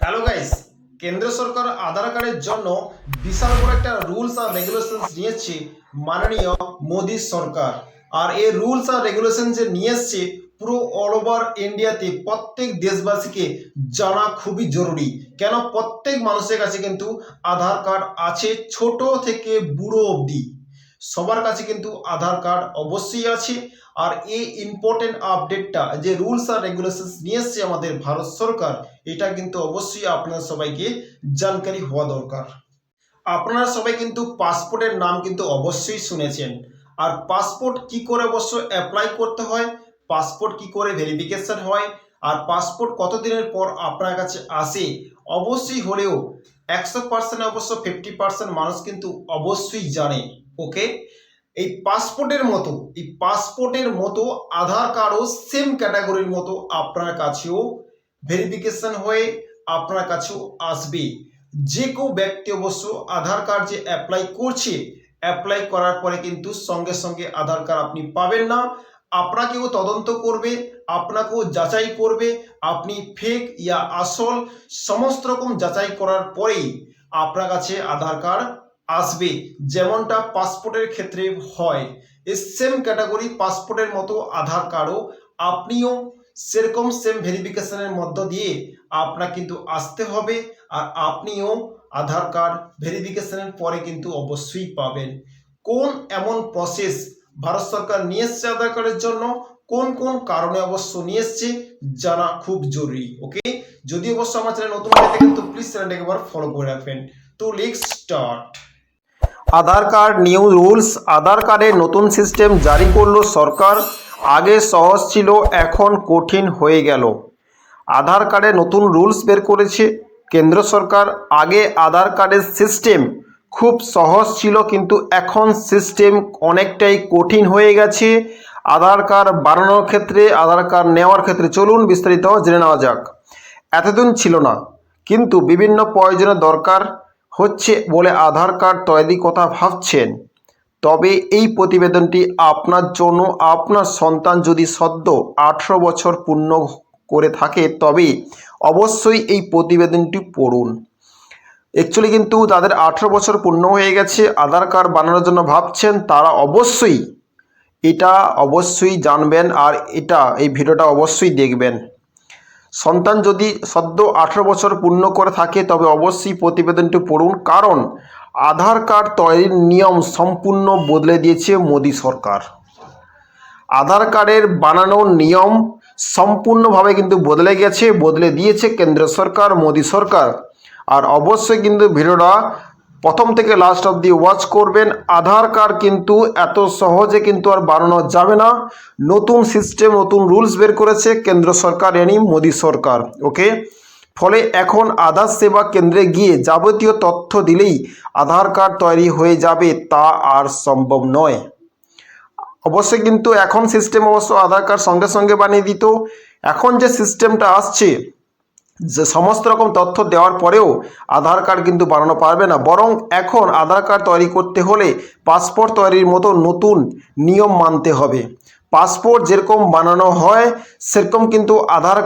Hello guys কেন্দ্র সরকার আধার কার্ডের জন্য বিশাল বড় একটা রুলস আর রেগুলেশন নিয়েছে মাননীয় মোদী সরকার। আর এই রুলস আর রেগুলেশন যে নিয়ে এসছে, পুরো অল ওভার ইন্ডিয়াতে প্রত্যেক দেশবাসীকে জানা খুবই জরুরি। কেন? প্রত্যেক মানুষের কাছে কিন্তু আধার কার্ড আছে ছোট থেকে বুড়ো অবধি। সবার কাছে কিন্তু আধার কার্ড অবশ্যই আছে। আর এই ইম্পর্টেন্ট আপডেটটা যে রুলস আর রেগুলেশন নিয়ে এসছে আমাদের ভারত সরকার, এটা কিন্তু অবশ্যই আপনার সবাইকে জানকারি হওয়া দরকার। আপনারা সবাই কিন্তু পাসপোর্টের নাম কিন্তু অবশ্যই শুনেছেন। আর পাসপোর্ট কি করে অবশ্য অ্যাপ্লাই করতে হয়? পাসপোর্ট কি করে ভেরিফিকেশন হয়? আর পাসপোর্ট কতদিনের পর আপনার কাছে আসে? অবশ্যই হলেও একশো পার্সেন্ট অবশ্য ফিফটি পার্সেন্ট মানুষ কিন্তু অবশ্যই জানে। ওকে? এই পাসপোর্টের মতো, এই পাসপোর্টের মতো আধার কার্ডও সেম ক্যাটাগরির মতো আপনার কাছেও ভেরিফিকেশন হয়ে আপনার কাছেও আসবে। যে কেউ ব্যক্তি অবশ্য আধার কার্ড যে অ্যাপ্লাই করছে অ্যাপ্লাই করার পরে কিন্তু সঙ্গে সঙ্গে আধার কার্ড আপনি পাবেন না। আপনাকেও তদন্ত করবে, আপনাকেও যাচাই করবে, আপনি ফেক ইয়া আসল, সমস্ত রকম যাচাই করার পরেই আপনার কাছে আধার কার্ড আসবে। যেমনটা পাসপোর্টের ক্ষেত্রে হয় এই সেম ক্যাটাগরি পাসপোর্টের মতো আধার কার্ডও আপনিও সেরকম সেম ভেরিফিকেশনের মধ্য দিয়ে আপনার কিন্তু আসতে হবে আর আপনিও আধার কার্ড ভেরিফিকেশনের পরে কিন্তু অবশ্যই পাবেন। কোন এমন প্রসেস ভারত সরকার নিয়ে এসছে আধার কার্ডের জন্য? কোন কোন কারণে অবশ্য নিয়ে এসছে? জানা খুব জরুরি ওকে যদি অবশ্য আমার চ্যানেল নতুন হয়ে থাকেন, তো প্লিজ চ্যানেলটাকে একবার ফলো করে রাখবেন। তো let's start Aadhaar card, new rules, Aadhaar কার্ডের নতুন সিস্টেম জারি করল সরকার। আগে সহজ ছিল, এখন কঠিন হয়ে গেল। আধার কার্ডে নতুন রুলস বের করেছে কেন্দ্র সরকার। আগে আধার কার্ডের সিস্টেম খুব সহজ ছিল, কিন্তু এখন সিস্টেম অনেকটাই কঠিন হয়ে গেছে। আধার কার্ড বানানোর ক্ষেত্রে, আধার কার্ড নেওয়ার ক্ষেত্রে চলুন বিস্তারিত জেনে নেওয়া যাক। এতদিন ছিল না, কিন্তু বিভিন্ন প্রয়োজনে দরকার। হচ্ছে বলে আধার কার্ড তৈরির কথা ভাবছেন। তবে এই প্রতিবেদনটি আপনার জন্য, আপনার সন্তান যদি সদ্য আঠেরো বছর পূর্ণ করে থাকে, তবে অবশ্যই এই প্রতিবেদনটি পড়ুন। অ্যাকচুয়ালি কিন্তু যাদের আঠেরো বছর পূর্ণ হয়ে গেছে, আধার কার্ড বানানোর জন্য ভাবছেন, তারা অবশ্যই এটা অবশ্যই জানবেন আর এটা, এই ভিডিওটা অবশ্যই দেখবেন। সন্তান যদি সদ্য আঠেরো বছর পূর্ণ করে থাকে, তবে অবশ্যই প্রতিবেদনটি পড়ুন, কারণ আধার কার্ড তৈরির নিয়ম সম্পূর্ণ বদলে দিয়েছে মোদী সরকার। আধার কার্ডের বানানোর নিয়ম সম্পূর্ণভাবে কিন্তু বদলে গেছে, বদলে দিয়েছে কেন্দ্র সরকার, মোদী সরকার। আর অবশ্যই কিন্তু ভিডিওটা প্রথম থেকে লাস্ট অবধি ওয়াচ করবেন। আধার কার্ড কিন্তু এত সহজে কিন্তু আর বানানো যাবে না। নতুন সিস্টেম নতুন রুলস বের করেছে কেন্দ্র সরকার এনি মোদী সরকার ওকে ফলে এখন আধার সেবা কেন্দ্রে গিয়ে যাবতীয় তথ্য দিলেই আধার কার্ড তৈরি হয়ে যাবে, তা আর সম্ভব নয়। অবশ্যই কিন্তু এখন সিস্টেম অবশ্য আধার কার্ড সঙ্গে সঙ্গে বানিয়ে দিত। এখন যে সিস্টেমটা আসছে যে সমস্ত রকম তথ্য দেওয়ার পরেও আধার কার্ড কিন্তু বানানো পারবে না। বরং এখন আধার কার্ড তৈরি করতে হলে পাসপোর্ট তৈরির মতো নতুন নিয়ম মানতে হবে। পাসপোর্ট যেরকম বানানো হয়, সেরকম কিন্তু আধার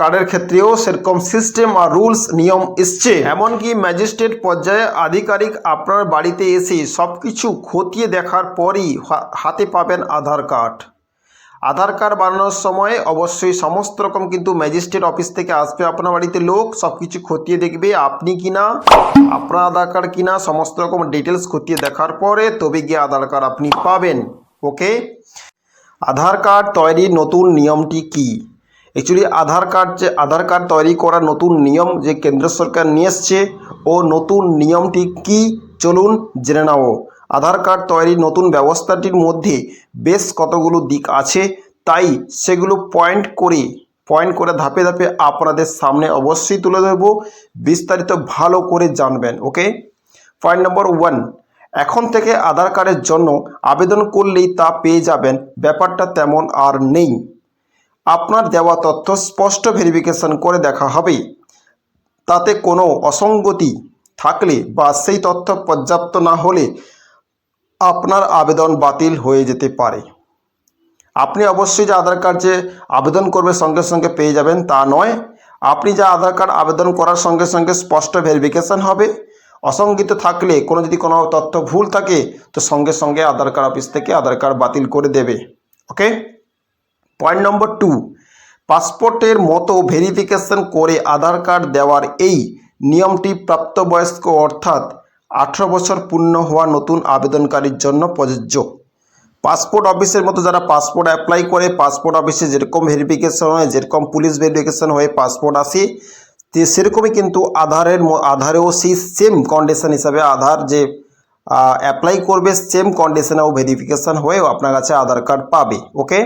কার্ডের ক্ষেত্রেও সেরকম সিস্টেম আর রুলস, নিয়ম এসছে। এমনকি ম্যাজিস্ট্রেট পর্যায়ে আধিকারিক আপনার বাড়িতে এসে সব কিছু খতিয়ে দেখার পরই হাতে পাবেন আধার কার্ড। আধার কার্ড বানানোর সময় অবশ্যই সমস্ত রকম কিন্তু ম্যাজিস্ট্রেট অফিস থেকে আসবে আপনার বাড়িতে লোক সব কিছু খতিয়ে দেখবে আপনি কিনা, আপনার আধার কার্ড কিনা, সমস্ত রকম ডিটেলস খতিয়ে দেখার পরে তবে গিয়ে আধার কার্ড আপনি পাবেন ওকে আধার কার্ড তৈরির নতুন নিয়মটি কি? অ্যাকচুয়ালি আধার কার্ড যে, আধার কার্ড তৈরি করার নতুন নিয়ম যে কেন্দ্র সরকার নিয়ে এসছে, ও নতুন নিয়মটি কি? চলুন জেনে নাও। আধার কার্ড তৈরির নতুন ব্যবস্থাটির মধ্যে বেশ কতগুলো দিক আছে, তাই সেগুলো পয়েন্ট করে পয়েন্ট করে ধাপে ধাপে আপনাদের সামনে অবশ্যই তুলে ধরবো। বিস্তারিত ভালো করে জানবেন ওকে পয়েন্ট নম্বর ওয়ান এখন থেকে আধার কার্ডের জন্য আবেদন করলেই তা পেয়ে যাবেন, ব্যাপারটা তেমন আর নেই। আপনার দেওয়া তথ্য স্পষ্ট ভেরিফিকেশন করে দেখা হবে। তাতে কোনো অসঙ্গতি থাকলে বা সেই তথ্য পর্যাপ্ত না হলে আপনার আবেদন বাতিল হয়ে যেতে পারে। আপনি অবশ্যই যে আধার কার্ড যে আবেদন করবে সঙ্গে সঙ্গে পেয়ে যাবেন তা নয়। আপনি যা আধার কার্ড আবেদন করার সঙ্গে সঙ্গে স্পষ্ট ভেরিফিকেশন হবে। অসঙ্গিত থাকলে কোনো যদি কোনো তথ্য ভুল থাকে, তো সঙ্গে সঙ্গে আধার কার্ড অফিস থেকে আধার কার্ড বাতিল করে দেবে। ওকে? পয়েন্ট নম্বর টু, পাসপোর্টের মতো ভেরিফিকেশন করে আধার কার্ড দেওয়ার এই নিয়মটি প্রাপ্তবয়স্ক অর্থাৎ আঠেরো বছর পূর্ণ হওয়া নতুন আবেদনকারীর জন্য প্রযোজ্য। পাসপোর্ট অফিসের মতো যারা পাসপোর্ট অ্যাপ্লাই করে, পাসপোর্ট অফিসে যেরকম ভেরিফিকেশন হয়, যেরকম পুলিশ ভেরিফিকেশন হয়ে পাসপোর্ট আসে সেরকমই কিন্তু আধারের আধারেও সেই সেম কন্ডিশন হিসাবে আধার যে অ্যাপ্লাই করবে সেম কন্ডিশনেও ভেরিফিকেশন হয়েও আপনার কাছে আধার কার্ড পাবে ওকে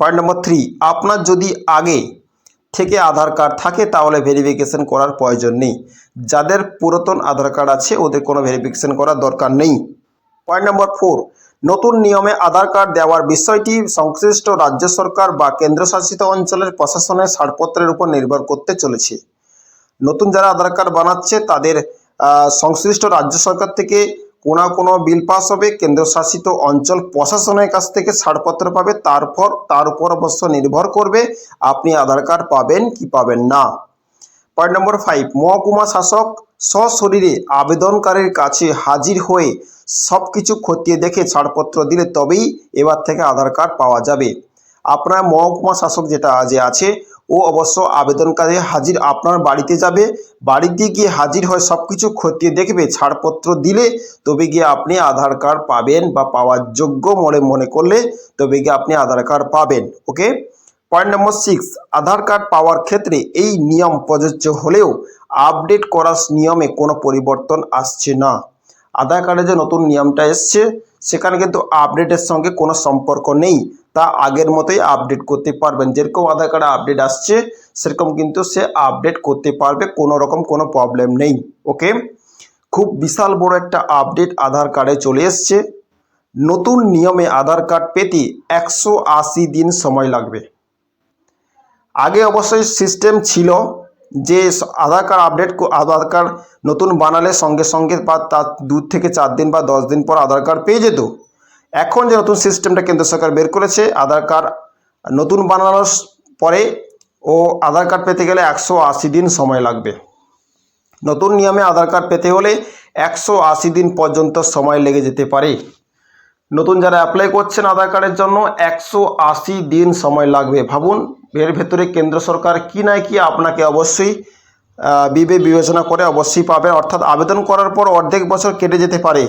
পয়েন্ট নম্বর থ্রি আপনার যদি আগে থেকে আধার কার্ড থাকে, তাহলে ভেরিফিকেশন করার প্রয়োজন নেই। যাদের পুরাতন আধার কার্ড আছে, ওদের কোনো ভেরিফিকেশন করার দরকার নেই। পয়েন্ট নম্বর ফোর নতুন নিয়মে আধার কার্ড দেওয়ার বিষয়টি সংশ্লিষ্ট রাজ্য সরকার বা কেন্দ্রশাসিত অঞ্চলের প্রশাসনের ছাড়পত্রের উপর নির্ভর করতে চলেছে। নতুন যারা আধার কার্ড বানাচ্ছে, তাদের সংশ্লিষ্ট রাজ্য সরকার থেকে কোনো কোনো বিল পাস হবে, কেন্দ্রশাসিত অঞ্চল প্রশাসনের কাছ থেকে ছাড়পত্র পাবে, তারপর তার উপর অবশ্য নির্ভর করবে, আপনি আধার কার্ড পাবেন কি পাবেন না। পয়েন্ট নম্বর ফাইভ মহকুমা শাসক সশরীরে আবেদনকারীর কাছে হাজির হয়ে সব কিছু খতিয়ে দেখে ছাড়পত্র দিলে তবেই এবার থেকে আধার কার্ড পাওয়া যাবে। আপনার মহকুমা শাসক যেটা যে আছে ও অবশ্য আবেদনকারী হাজির আপনার বাড়িতে যাবে। বাড়িতে গিয়ে হাজির হয় সব কিছু খতিয়ে দেখবে, ছাড়পত্র দিলে তবে গিয়ে আপনি আধার কার্ড পাবেন বা পাওয়ার যোগ্য মনে মনে করলে তবে গিয়ে আপনি আধার কার্ড পাবেন, okay? Point number six Aadhaar card পাওয়ার ক্ষেত্রে এই নিয়ম প্রযোজ্য হলেও আপডেট করার নিয়মে কোনো পরিবর্তন আসছে না। আধার কার্ডে যে নতুন নিয়মটা এসছে, সেখানে কিন্তু আপডেটের সঙ্গে কোনো সম্পর্ক নেই। তা আগের মতোই আপডেট করতে পারবেন। যেরকম আধার কার্ডে আপডেট আসছে, সেরকম কিন্তু সে আপডেট করতে পারবে, কোনো রকম কোনো প্রবলেম নেই। ওকে খুব বিশাল বড় একটা আপডেট আধার কার্ডে চলে এসছে। নতুন নিয়মে আধার কার্ড পেতে একশো আশি দিন সময় লাগবে। আগে অবশ্যই সিস্টেম ছিল যে Aadhaar card update Aadhaar card নতুন বানালে সঙ্গে সঙ্গে বা তার দু থেকে চার দিন বা দশ দিন পর আধার কার্ড পেয়ে যেত। এখন যে নতুন সিস্টেমটা কেন্দ্র সরকার বের করেছে, আধার কার্ড নতুন বানানোর পরে ও আধার কার্ড পেতে গেলে একশো আশি দিন সময় লাগবে। নতুন নিয়মে আধার কার্ড পেতে হলে একশো আশি দিন পর্যন্ত সময় লেগে যেতে পারে। নতুন যারা অ্যাপ্লাই করছেন আধার কার্ডের জন্য একশো আশি দিন সময় লাগবে। ভাবুন, এর ভেতরে কেন্দ্র সরকার কি না কি আপনাকে অবশ্যই বিবে বিবেচনা করে অবশ্যই পাবেন। অর্থাৎ আবেদন করার পর অর্ধেক বছর কেটে যেতে পারে।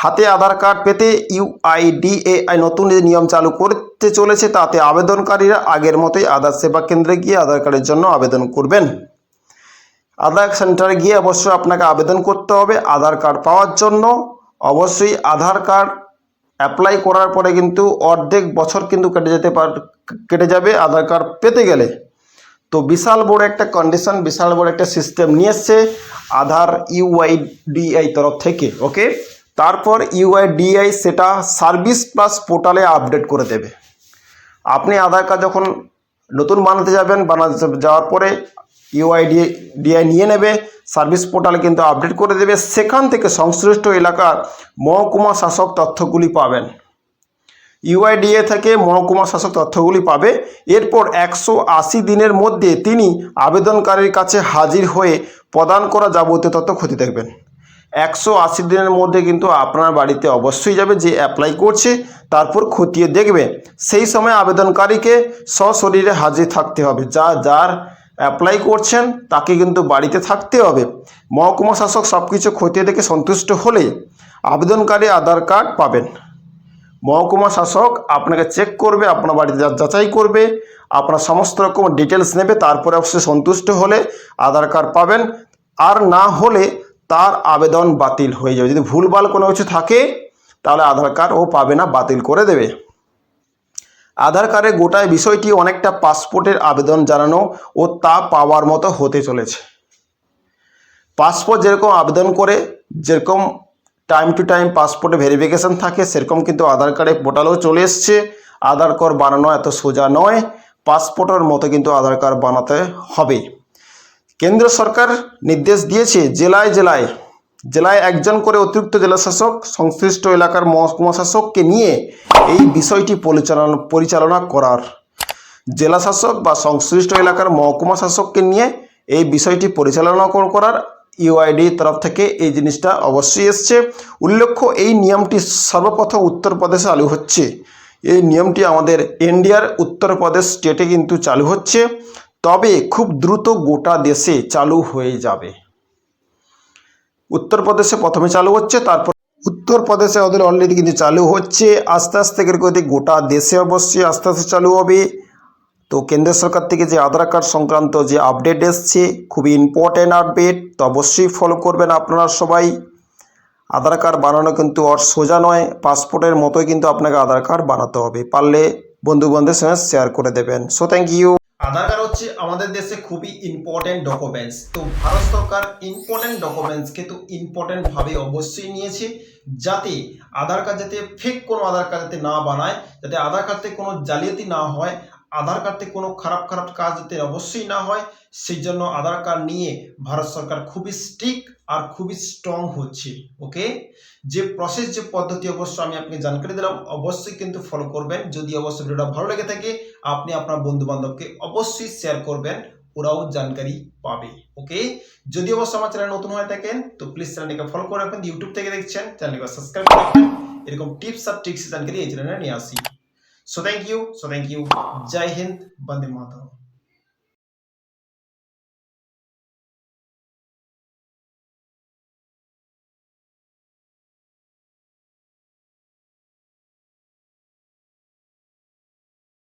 হাতে আধার কার্ড পেতে ইউআইডিএআই নতুন যে নিয়ম চালু করতে চলেছে, তাতে আবেদনকারীরা আগের মতোই আধার সেবা কেন্দ্রে গিয়ে আধার কার্ডের জন্য আবেদন করবেন। আধার সেন্টারে গিয়ে অবশ্যই আপনাকে আবেদন করতে হবে আধার কার্ড পাওয়ার জন্য। অবশ্যই আধার কার্ড অ্যাপ্লাই করার পরে কিন্তু অর্ধেক বছর কিন্তু কেটে যেতে পার, কেটে যাবে আধার কার্ড পেতে গেলে। তো বিশাল বড় একটা কন্ডিশন বিশাল বড় একটা সিস্টেম নিয়ে এসছে আধার ইউআইডিআই তরফ থেকে ওকে তারপর ইউআইডিআই সেটা সার্ভিস প্লাস পোর্টালে আপডেট করে দেবে। আপনি আধার কার্ড যখন নতুন বানাতে যাবেন, বানাতে যাওয়ার পরে ইউআইডি ডিআই নিয়ে নেবে, সার্ভিস পোর্টালে কিন্তু আপডেট করে দেবে। সেখান থেকে সংশ্লিষ্ট এলাকার মহকুমা শাসক তথ্যগুলি পাবেন। ইউআইডিএ থেকে মহকুমা শাসক তথ্যগুলি পাবে। এরপর একশো আশি দিনের মধ্যে তিনি আবেদনকারীর কাছে হাজির হয়ে প্রদান করা যাবতীয় তথ্য ক্ষতি দেখবেন। একশো আশি দিনের মধ্যে কিন্তু আপনার বাড়িতে অবশ্যই যাবে, যে অ্যাপ্লাই করছে, তারপর খতিয়ে দেখবে। সেই সময় আবেদনকারীকে সশরীরে হাজির থাকতে হবে। যা, যার অ্যাপ্লাই করছেন, তাকে কিন্তু বাড়িতে থাকতে হবে। মহকুমা শাসক সব কিছু খতিয়ে দেখে সন্তুষ্ট হলে আবেদনকারী আধার কার্ড পাবেন। মহকুমা শাসক আপনাকে চেক করবে, আপনার বাড়িতে যাচাই করবে, আপনার সমস্ত রকম ডিটেলস নেবে, তারপরে অবশ্যই সন্তুষ্ট হলে আধার কার্ড পাবেন। আর না হলে তার আবেদন বাতিল হয়ে যাবে। যদি ভুলভাল কোনো কিছু থাকে, তাহলে আধার কার্ড ও পাবে না, বাতিল করে দেবে। আধার কার্ডের গোটায় বিষয়টি অনেকটা পাসপোর্টের আবেদন জানানো ও তা পাওয়ার মতো হতে চলেছে। পাসপোর্ট যেরকম আবেদন করে, যেরকম টাইম টু টাইম পাসপোর্টে ভেরিফিকেশন থাকে, সেরকম কিন্তু আধার কার্ডে পোর্টালেও চলে এসছে। আধার কার্ড বানানো এত সোজা নয় পাসপোর্টের মতো কিন্তু আধার কার্ড বানাতে হবে। কেন্দ্র সরকার নির্দেশ দিয়েছে জেলায় জেলায় জেলায় একজন করে অতিরিক্ত জেলাশাসক, সংশ্লিষ্ট এলাকার মহকুমা শাসককে নিয়ে এই বিষয়টি পরিচালনা পরিচালনা করার। জেলা শাসক বা সংশ্লিষ্ট এলাকার মহকুমা শাসককে নিয়ে এই বিষয়টি পরিচালনা করার ইউআইডি তরফ থেকে এই জিনিসটা অবশ্যই এসছে। উল্লেখ্য, এই নিয়মটি সর্বপ্রথম উত্তরপ্রদেশে চালু হচ্ছে। এই নিয়মটি আমাদের ইন্ডিয়ার উত্তরপ্রদেশ স্টেটে কিন্তু চালু হচ্ছে। তবে খুব দ্রুত গোটা দেশে চালু হয়ে যাবে। উত্তরপ্রদেশে প্রথমে চালু হচ্ছে, তারপর উত্তরপ্রদেশে ওদের অলরেডি কিন্তু চালু হচ্ছে। আস্তে আস্তে করে গোটা দেশে অবশ্যই আস্তে আস্তে চালু হবে। তো কেন্দ্র সরকার থেকে যে আধার কার্ড সংক্রান্ত যে আপডেট এসছে, খুবই ইম্পর্ট্যান্ট আপডেট তো অবশ্যই ফলো করবেন আপনারা সবাই। আধার কার্ড বানানো কিন্তু আর সোজা নয় পাসপোর্টের মতোই কিন্তু আপনাকে আধার কার্ড বানাতে হবে। পারলে বন্ধু বান্ধবের সঙ্গে শেয়ার করে দেবেন। So thank you Aadhaar card হচ্ছে আমাদের দেশে খুবই ইম্পর্টেন্ট ডকুমেন্টস তো ভারত সরকার ইম্পর্টেন্ট ডকুমেন্টস কিন্তু ইম্পর্টেন্ট ভাবে অবশ্যই নিয়েছে যাতে আধার কার্ড যাতে ফেক কোনো আধার কার্ড যাতে না বানায়, যাতে আধার কার্ডে কোনো জালিয়াতি না হয়। আধার কার্ডে কোনো খারাপ খারাপ কাজ যাতে অবশ্যই না হয়, সেই জন্য আধার কার্ড নিয়ে ভারত সরকার খুবই স্ট্রিক আর খুবই স্ট্রং হচ্ছে ওকে যে প্রসেস যে পদ্ধতি অবশ্য আমি আপনাকে জানকারি দিলাম, অবশ্যই কিন্তু ফলো করবেন। যদি অবশ্যই ভিডিওটা ভালো লেগে থাকে, আপনি আপনার বন্ধু বান্ধবকে অবশ্যই শেয়ার করবেন, ওরাও জানকারি পাবে ওকে যদি অবশ্য আমার চ্যানেল নতুন হয়ে থাকেন, তো প্লিজ চ্যানেলটিকে ফলো করে রাখবেন। ইউটিউব থেকে দেখছেন চ্যানেলটিকে সাবস্ক্রাইব করে রাখবেন। এরকম টিপস আর ট্রিক্স জানকারি এই চ্যানেলে নিয়ে আসি। So thank you. So thank you. Jai Hind. Bande Mataram.